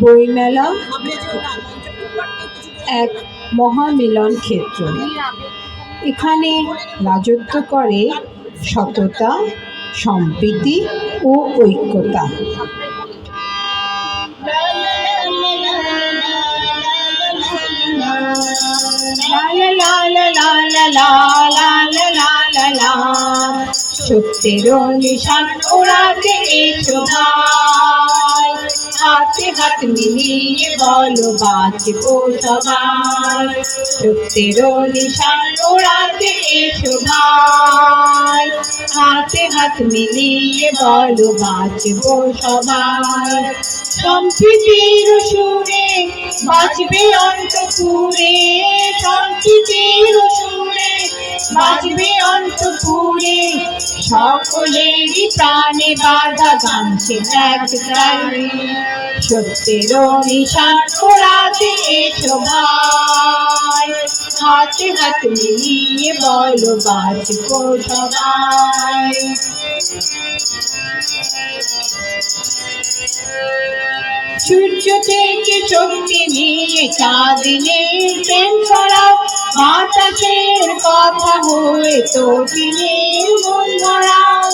বইমেলা এক মহামিলন ক্ষেত্র এখানে রাজত্ব করে সততা সম্প্রীতি ও ঐক্যতা সত্যের নিশান ওড়াতে এসো ভাই। হাতে হাত মিলিয়ে বলো, বাঁচবো সবাই। সত্যের নিশান ওড়াতে এসো ভাই। হাতে হাত মিলিয়ে বলো, বাঁচবো সবাই। সম্প্রীতির সুরে বাঁচবে অন্তপুরে। সম্প্রীতির সুরে বাজবে অন্তপুরে। সকলেরই প্রাণে বাধা গানছে সত্যের নিশান ওড়াতে এসো ভাই। হাতে হাত মিলিয়ে বলো, বাজবো সবাই। সূর্য থেকে শক্তি নিয়ে চাঁদিনের প্রেম ছড়াও বাতাসের কথা হয়ে তো দিনের মন ভরাও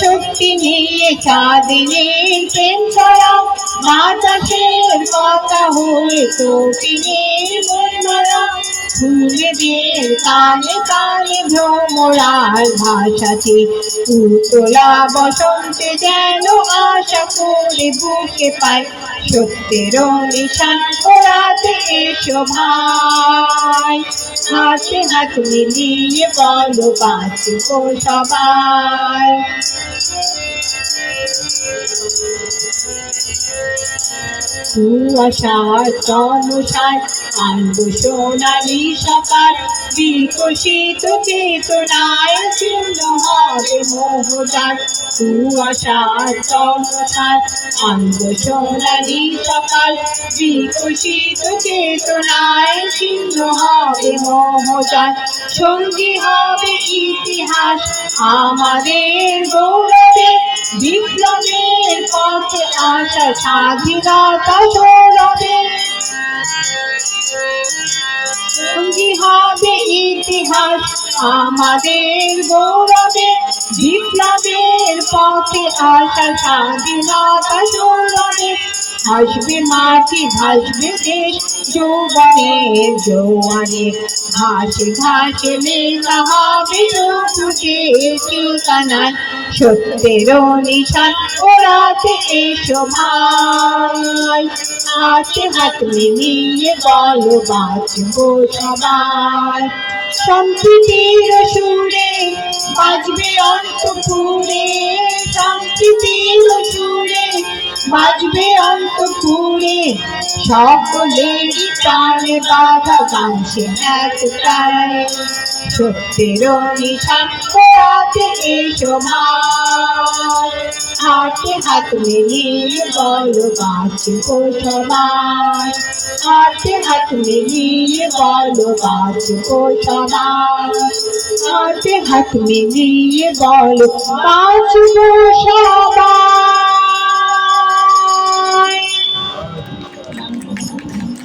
শক্তি নিয়ে চাঁদিনের প্রেম ছড়াও বাতাসের কথা হয়ে তো দিনের মন ফুলদের কানে কানে ভ্রমরার ভাষাতে উতলা বসন্তে যেন আশা করে বুকে পায় সত্যের নিশান ওড়াতে এসো ভাই হাতে হাত মিলিয়ে বলো বাঁচবো সবাই। কুয়াশার চমসার আনব সোনালি সকাল বিকশিত চেতনায় শূন্য হবে মোহজার। কুয়াশার চমসার আনব সোনালি সকাল বিকশিত চেতনায় শূন্য হবে মোহজার। সঙ্গী হবে ইতিহাস, আমাদের গৌরবে বিপ্লবের পথে আসা স্বাধীনতা সৌরভে সঙ্গী হবে ইতিহাস আমাদের গৌরবে বিপ্লবের পথে আসা স্বাধীনতা সৌরভে আসবে মাটি ভাসবে দেশ যৌবনের জোয়ারে ঘাসে ঘাসে লেখা হবে সবুজে ঠিকানায় সত্যের নিশান ওড়াতে এসো ভাই। হাতে হাত মিলিয়ে বলো, বাঁচবো সবাই। সম্প্রীতির সুরে বাজবে অন্তপুরে সম্প্রীতির সুরে বাজবে অন্তপুরে সকলেরই প্রাণে বাধা গানছে একটাই সত্যের নিশান পড়াতে এসো ভাই হাতে হাত মিলিয়ে বলো বাঁচবো সবাই হাতে হাত মিলিয়ে বলো বাঁচবো সবাই হাতে হাত মিলিয়ে বলো বাঁচবো সবাই